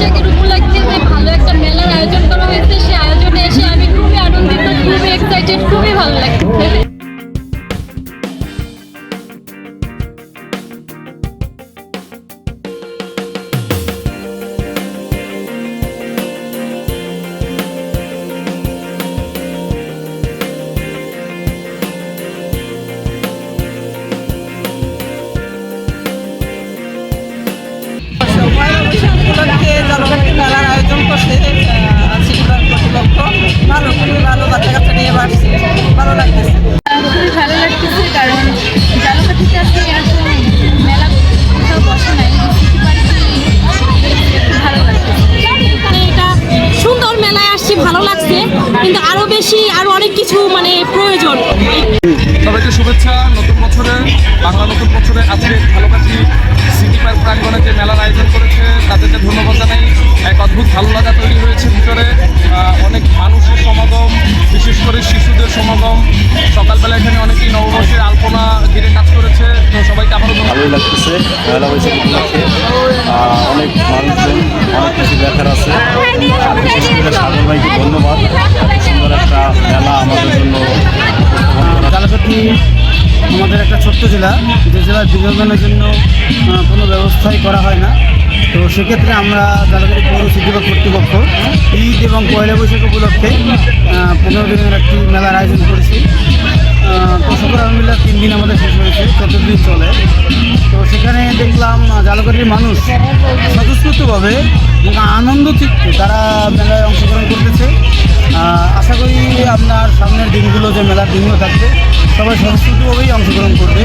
বৈশাখের উপলক্ষে ভালো একটা মেলার আয়োজন করা হয়েছে। সেই লাগছে, কিন্তু আরও বেশি, আরও অনেক কিছু মানে প্রয়োজন। সবাইকে শুভেচ্ছা, নতুন বছরে, বাংলা নতুন বছরে আজকে ঝালকাঠি সিটি পার্ক প্রাঙ্গণে যে মেলার আয়োজন করেছে তাদেরকে ধন্যবাদ জানাই। এক অদ্ভুত ভালো লাগা তৈরি হয়েছে ভিতরে। অনেক মানুষের সমাগম, বিশেষ করে শিশুদের সমাগম। সকালবেলা এখানে অনেকেই নববর্ষের আলপনা ঘিরে কাজ ভালোই লাগতেছে পয়লা বৈশাখ উপলক্ষে অনেক মানুষজন, অনেক কিছু দেখার আছে। সাগর ভাইকে ধন্যবাদ। সুন্দর একটা মেলা আমাদের জন্য আমাদের একটা ছোট্ট জেলা, যে জেলার বিনোদনের জন্য কোনো ব্যবস্থাই করা হয় না। তো সেক্ষেত্রে আমরা জালাকাটি পৌর সিটি বা কর্তৃপক্ষ, ঈদ এবং পয়লা বৈশাখ উপলক্ষে পনেরো দিনের একটি মেলার আয়োজন করেছি। তো সকল আলহামদুলিল্লাহ তিন দিন আমাদের শেষ হয়েছে চতুর্দিন চলে। দেখলাম আহ, মানুষ। স্বতঃস্ফূর্তভাবে আনন্দ চিত্তে তারা মেলায় অংশগ্রহণ করতেছে। আশা করি আপনার সামনের দিনগুলো যে মেলার দিনগুলো থাকবে সবাই স্বতঃস্ফূর্তভাবেই অংশগ্রহণ করবে।